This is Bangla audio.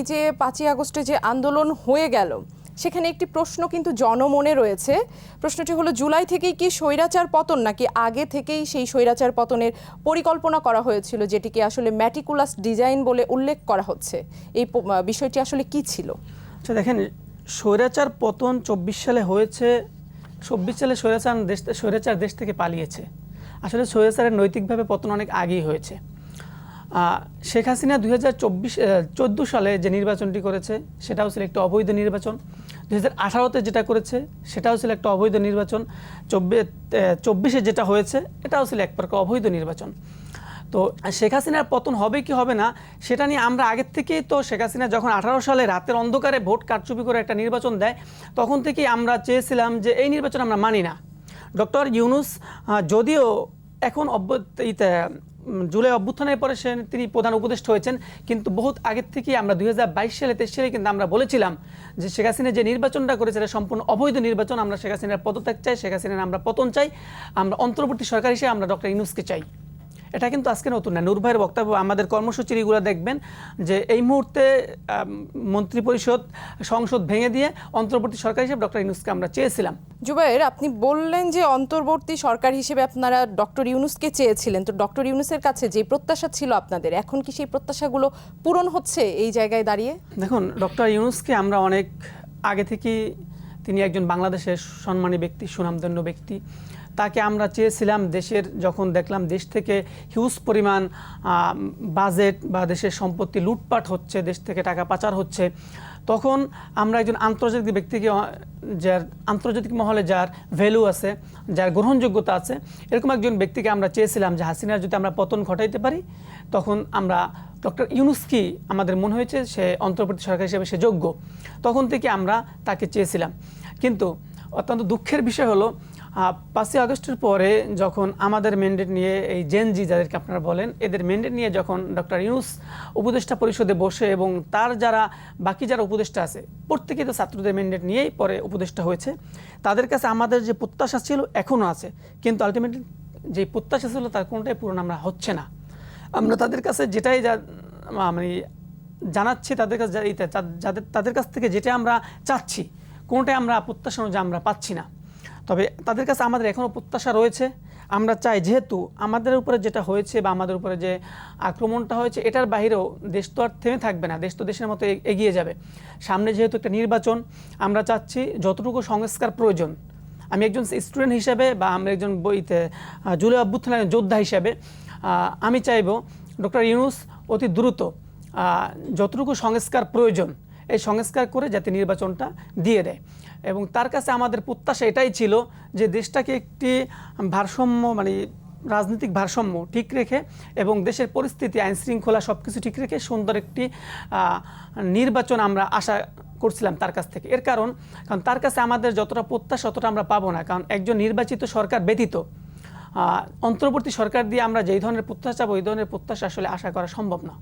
এই যে পাঁচই আগস্টে যে আন্দোলন হয়ে গেল, সেখানে একটি প্রশ্ন কিন্তু জনমনে রয়েছে। প্রশ্নটি হলো, জুলাই থেকেই কি স্বৈরাচার পতন নাকি আগে থেকেই সেই স্বৈরাচার পতনের পরিকল্পনা করা হয়েছিল, যেটিকে আসলে ম্যাটিকুলাস ডিজাইন বলে উল্লেখ করা হচ্ছে? এই বিষয়টি আসলে কি ছিল? আচ্ছা দেখেন, স্বৈরাচার পতন চব্বিশ সালে হয়েছে, চব্বিশ সালে স্বৈরাচার দেশ স্বৈরাচার দেশ থেকে পালিয়েছে। আসলে স্বৈরাচারের নৈতিকভাবে পতন অনেক আগেই হয়েছে। শেখ হাসিনা দুই হাজার সালে যে নির্বাচনটি করেছে সেটাও ছিল একটা অবৈধ নির্বাচন। দুই হাজার যেটা করেছে সেটাও ছিল একটা অবৈধ নির্বাচন। চব্বিশ যেটা হয়েছে এটাও ছিল এক প্রকার অবৈধ নির্বাচন। তো শেখ হাসিনার পতন হবে কি হবে না সেটা নিয়ে আমরা আগের থেকেই তো শেখ হাসিনা যখন আঠারো সালে রাতের অন্ধকারে ভোট কারচুপি করে একটা নির্বাচন দেয় তখন থেকেই আমরা চেয়েছিলাম যে এই নির্বাচন আমরা মানি না। ডক্টর ইউনুস যদিও এখন অব্য- ইতে, উম, জুলাই অভ্যুত্থানের পরে সে তিনি প্রধান উপদেষ্ট হয়েছেন। কিন্তু বহুত আগের থেকেই আমরা দুই হাজার বাইশ সালে তেইশ সালে কিন্তু আমরা বলেছিলাম যে শেখ হাসিনা যে নির্বাচনটা করেছে, এটা সম্পূর্ণ অবৈধ নির্বাচন। আমরা শেখ হাসিনার পদত্যাগ চাই, শেখ হাসিনার আমরা পতন চাই। আমরা অন্তর্বর্তী সরকার হিসেবে আমরা ডক্টর ইনুসকে চাই। এটা কিন্তু আজকে নতুন না। নূর ভাইয়ের বক্তব্য আমাদের কর্মসূচির এগুলো দেখবেন যে এই মুহূর্তে মন্ত্রিপরিষদ সংসদ ভেঙে দিয়ে অন্তর্বর্তী সরকার হিসেবে ডক্টর ইউনুসকে আমরা চেয়েছিলাম। জুবাইর আপনি বললেন যে অন্তর্বর্তী সরকার হিসেবে আপনারা ডক্টর ইউনুসকে চেয়েছিলেন। তো ডক্টর ইউনুসের কাছে যে প্রত্যাশা ছিল আপনাদের এখন কি সেই প্রত্যাশাগুলো পূরণ হচ্ছে এই জায়গায় দাঁড়িয়ে? দেখুন ডক্টর ইউনুসকে আমরা অনেক আগে থেকেই তিনি একজন বাংলাদেশের সম্মানী ব্যক্তি সুনামধন্য ব্যক্তি। তাকে আমরা চেয়েছিলাম দেশের, যখন দেখলাম দেশ থেকে হিউজ পরিমাণ বাজেট বা দেশের সম্পত্তি লুটপাট হচ্ছে, দেশ থেকে টাকা পাচার হচ্ছে, তখন আমরা একজন আন্তর্জাতিক ব্যক্তিকে, যার আন্তর্জাতিক মহলে যার ভ্যালু আছে, যার গ্রহণযোগ্যতা আছে, এরকম একজন ব্যক্তিকে আমরা চেয়েছিলাম যে হাসিনার যদি আমরা পতন ঘটাইতে পারি, তখন আমরা ডক্টর ইউনুসকি, আমাদের মনে হয়েছে সে অন্তর্বর্তী সরকার হিসেবে সে যোগ্য, তখন থেকে আমরা তাকে চেয়েছিলাম। কিন্তু অত্যন্ত দুঃখের বিষয় হলো পাঁচই আগস্টের পরে যখন আমাদের ম্যান্ডেট নিয়ে এই জেনজি যাদেরকে আপনারা বলেন, এদের ম্যান্ডেট নিয়ে যখন ডক্টর ইউনুস উপদেষ্টা পরিষদে বসে এবং তার যারা, বাকি যারা উপদেষ্টা আছে প্রত্যেকেই তো ছাত্রদের ম্যান্ডেট নিয়েই পরে উপদেষ্টা হয়েছে, তাদের কাছে আমাদের যে প্রত্যাশা ছিল এখনও আছে। কিন্তু আলটিমেটলি যে প্রত্যাশা ছিল তার কোনোটাই পূরণ আমরা হচ্ছে না। আমরা তাদের কাছে যেটাই যা মানে জানাচ্ছি, তাদের কাছে যাদের তাদের কাছ থেকে যেটা আমরা চাচ্ছি, কোনোটাই আমরা প্রত্যাশা অনুযায়ী আমরা পাচ্ছি না। তবে তাদের কাছে আমাদের এখনও প্রত্যাশা রয়েছে। আমরা চাই যেহেতু আমাদের উপরে যেটা হয়েছে বা আমাদের উপরে যে আক্রমণটা হয়েছে, এটার বাইরেও দেশ তো আর থেমে থাকবে না, দেশ তো দেশের মতো এগিয়ে যাবে। সামনে যেহেতু একটা নির্বাচন, আমরা চাচ্ছি যতটুকু সংস্কার প্রয়োজন, আমি একজন স্টুডেন্ট হিসেবে বা আমরা একজন বইতে জুলাই অভ্যুত্থানের যোদ্ধা হিসেবে আমি চাইব ডক্টর ইউনুস অতি দ্রুত যতটুকু সংস্কার প্রয়োজন এই সংস্কার করে যাতে নির্বাচনটা দিয়ে দেয়। এবং তার কাছে আমাদের প্রত্যাশা এটাই ছিল যে দেশটাকে একটি ভারসাম্য মানে রাজনৈতিক ভারসাম্য ঠিক রেখে এবং দেশের পরিস্থিতি, আইন শৃঙ্খলা সব কিছু ঠিক রেখে সুন্দর একটি নির্বাচন আমরা আশা করছিলাম তার কাছ থেকে। এর কারণ কারণ তার কাছে আমাদের যতটা প্রত্যাশা ততটা আমরা পাবো না। কারণ একজন নির্বাচিত সরকার ব্যতীত অন্তর্বর্তী সরকার দিয়ে আমরা যেই ধরনের প্রত্যাশা পাবো এই ধরনের প্রত্যাশা আসলে আশা করা সম্ভব না।